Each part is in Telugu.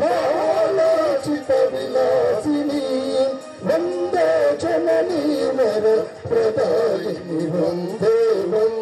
మానస విలాసిని వందే జననీ వర ప్రదాయిని వందే వందే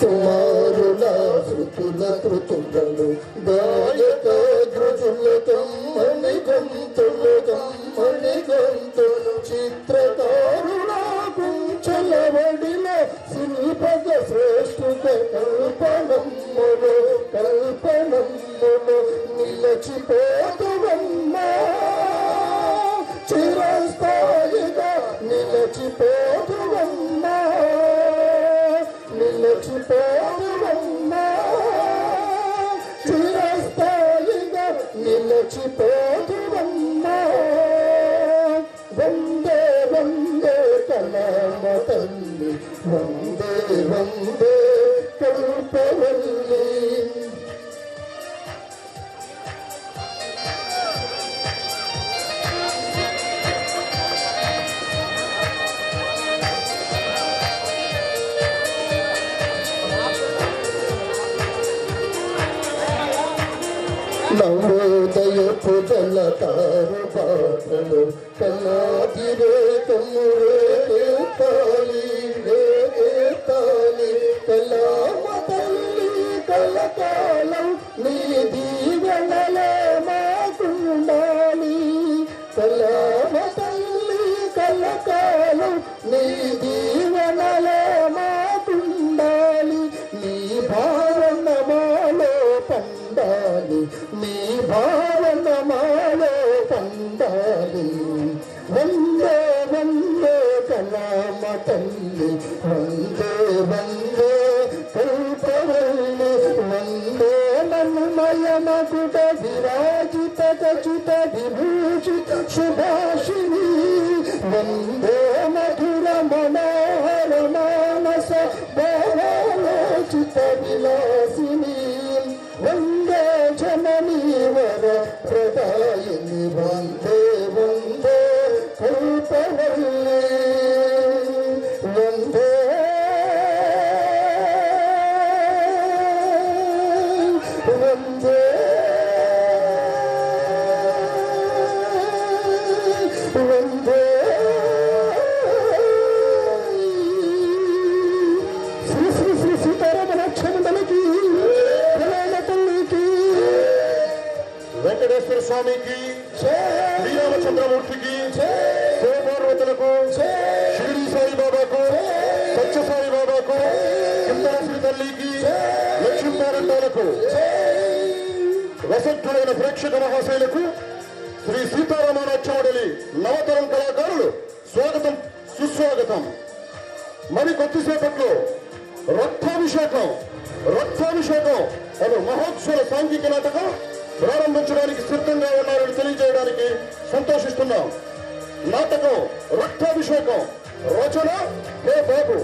కుమారుల శృతుల కృతులను గాయక గృజుల కమ్మని గంతులు కమ్మని గంతులు చిత్రకారుల కుంచలవడిన శిల్పక శ్రేష్ఠుత కల్పనమ్ములు కల్పనమ్ములు నిలచిపోతువమ్మా తల్లి వందే వందే. కల్పవల్లి నవోదయపు జలతారు పాటలు కళాదిరే నీ దీవెనలే మాకుండాలి నీ భావన మాలో పండాలి నీ భావన మాలో పండాలి. వందే వందే కలామ తల్లి వందే వందే కల్పవల్లి వందే నన్మయమకుట విరాజిత కచుత విభూషిత శుభాషిణి వందే స్వామికి శ్రీరామచంద్రమూర్తికి శివపార్వతులకు షిరిడి సాయిబాబాకు సత్య సాయిబాబాకు కిందశ్రీ తల్లికి లక్ష్మీనారాయణకు వసంతులైన ప్రేక్షక మహాశైలకు శ్రీ సీతారామనాథ్యముడలి నవతరం కళాకారులు స్వాగతం సుస్వాగతం. మరి కొద్దిసేపట్లో రక్తాభిషేకం రక్తాభిషేకం అను మహోత్సవ సాంఘిక నాటకం ప్రారంభించడానికి సిద్ధంగా ఉన్నారని తెలియజేయడానికి సంతోషిస్తున్నాం. నాటకం రక్తాభిషేకం రచన హే బాబు.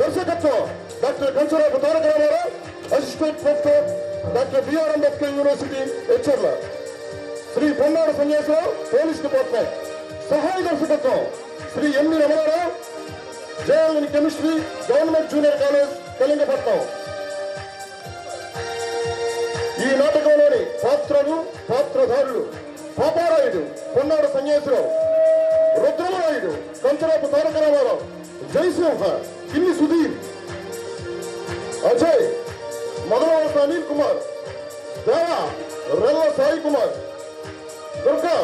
దర్శకత్వం doctor Kancharapu Taraka Ramarao assistant professor doctor BR Ambedkar university Etcherla Shri Ponnadu Sanyasarao police department. సహాయ దర్శకత్వం Shri MV Ramanarao. JLN chemistry government junior college Kalingapatnam. పాత్రలు పాత్రధారులు పాపారాయుడు కొన్నాడు సన్యాసరావు రుద్రమరాయుడు కంచరాపు తారక రామారావు జయసింహ కిన్ని సుధీర్. అజయ్ మొదలవలస అనిల్ కుమార్. దేవా రెల్ల సాయి కుమార్. దుర్గా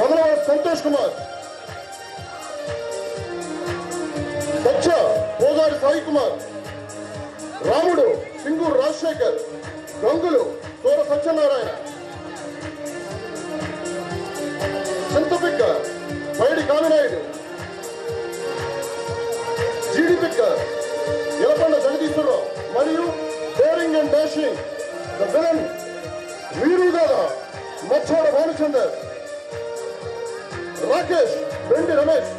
మొదలవలస సంతోష్ కుమార్. దక్ష పోగారి సాయి కుమార్. రాముడు సింగూరు రాజశేఖర్. గంగులు సూర సత్యనారాయణ. చింతపిక్క పైడి కామినాయుడు. జీడిపిక్క ఇలపండ జగదీశ్వరరావు మరియు daring and dashing the villain వీరుగాల మచ్చోడ భానుచందర్ రాకేష్ వెండి రమేష్.